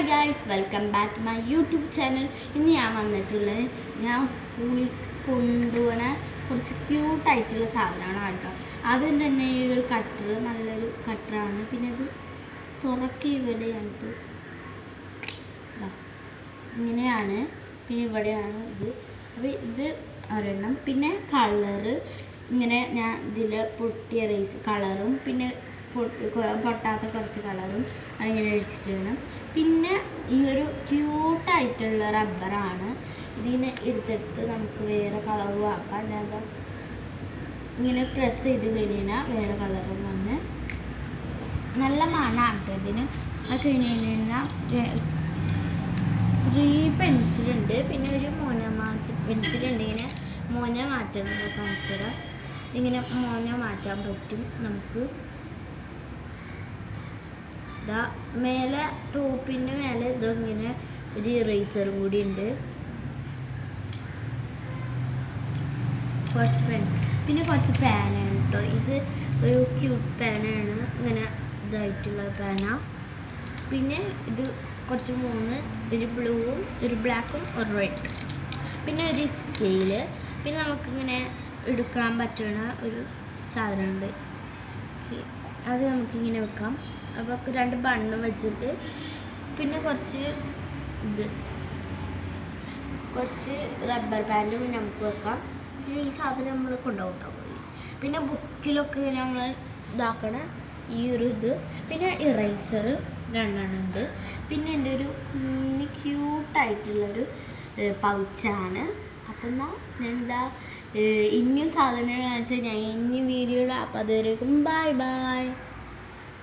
Hi guys welcome back to my YouTube channel ഇന്ന് ഞാൻ വന്നിട്ടുള്ളത് ഞാൻ സ്കൂളിൽ കൊണ്ടുപോണ കുറച്ച് ക്യൂട്ടായിട്ടുള്ള സാധനമാണ് കേട്ടോ. ആദ്യം തന്നെ ഈ ഒരു കട്ടർ നല്ലൊരു കട്ടറാണ് പിന്നെ ഇത് തുറക്കി ഇവിടെയായിട്ട്. ഞങ്ങൾക്ക് ഇങ്ങനെയാണ്. പിന്നെ ഇവിടെയാണ് ഇത്. അപ്പോൾ ഇത് ഒരെണ്ണം. പിന്നെ കളറ് ഇങ്ങനെ ഞാൻ ഇതിൽ പൊട്ടിയ റൈസ് കളറും പിന്നെ പൊട്ടാത്ത കുറച്ച് കളറും അങ്ങനെ വെച്ചിട്ടാണ് പിന്നെ ഈ ഒരു ക്യൂട്ടായിട്ടുള്ള റബ്ബറാണ്. ഇതിനെ എടുത്തിട്ട് നമുക്ക് വേറെ കളറും ആക്കാം. ദാ ഇങ്ങനെ പ്രസ് ചെയ്ത് കഴിഞ്ഞാൽ വേറെ കളറും വന്ന് നല്ല മണമാണ് കേട്ടോ ഇതിന് അത് കഴിഞ്ഞ് കഴിഞ്ഞാൽ ത്രീ പെൻസിലുണ്ട് പിന്നെ ഒരു മോന മാറ്റി പെൻസിലുണ്ട് ഇങ്ങനെ മോന മാറ്റാൻ കാണിച്ചു തരാം ഇങ്ങനെ മോന മാറ്റാൻ പറ്റും നമുക്ക്. ഇതാ മേലെ ടോപ്പിന്റെ മേലെ ഇതിങ്ങനെ ഒരു ഇറേസറും കൂടി ഉണ്ട്. കുറച്ച് പെൻ പിന്നെ കുറച്ച് പാനാണ് കേട്ടോ ഇത് ഒരു ക്യൂട്ട് പാനാണ് ഇങ്ങനെ ഇതായിട്ടുള്ള പാന പിന്നെ ഇത് കുറച്ച് മൂന്ന് ഒരു ബ്ലൂവും ഒരു ബ്ലാക്കും ഒരു റെഡ് പിന്നെ ഒരു സ്കെയിൽ പിന്നെ നമുക്കിങ്ങനെ എടുക്കാൻ പറ്റുന്ന ഒരു സാധനമുണ്ട്. അത് നമുക്കിങ്ങനെ വെക്കാം. അപ്പോൾ രണ്ട് ബണ്ണും വെച്ചിട്ട് പിന്നെ കുറച്ച് ഇത് കുറച്ച് റബ്ബർ ബാൻഡും നമുക്ക് വെക്കാം. പിന്നെ ഈ സാധനം നമ്മൾ കൊണ്ടുപോകാൻ പോയി പിന്നെ ബുക്കിലൊക്കെ നമ്മൾ ഇതാക്കണ ഈ ഒരു ഇത്. പിന്നെ ഇറേസർ രണ്ടെണ്ണം ഉണ്ട്. പിന്നെ എന്റെ ഒരു ക്യൂട്ടായിട്ടുള്ളൊരു പൗച്ചാണ് അപ്പം എന്നാൽ എന്താ ഇനിയും സാധനങ്ങൾ കാണിച്ചാൽ ഞാൻ ഇനി ഇടാം. അപ്പം അതുവരേക്കും ബൈ ബൈ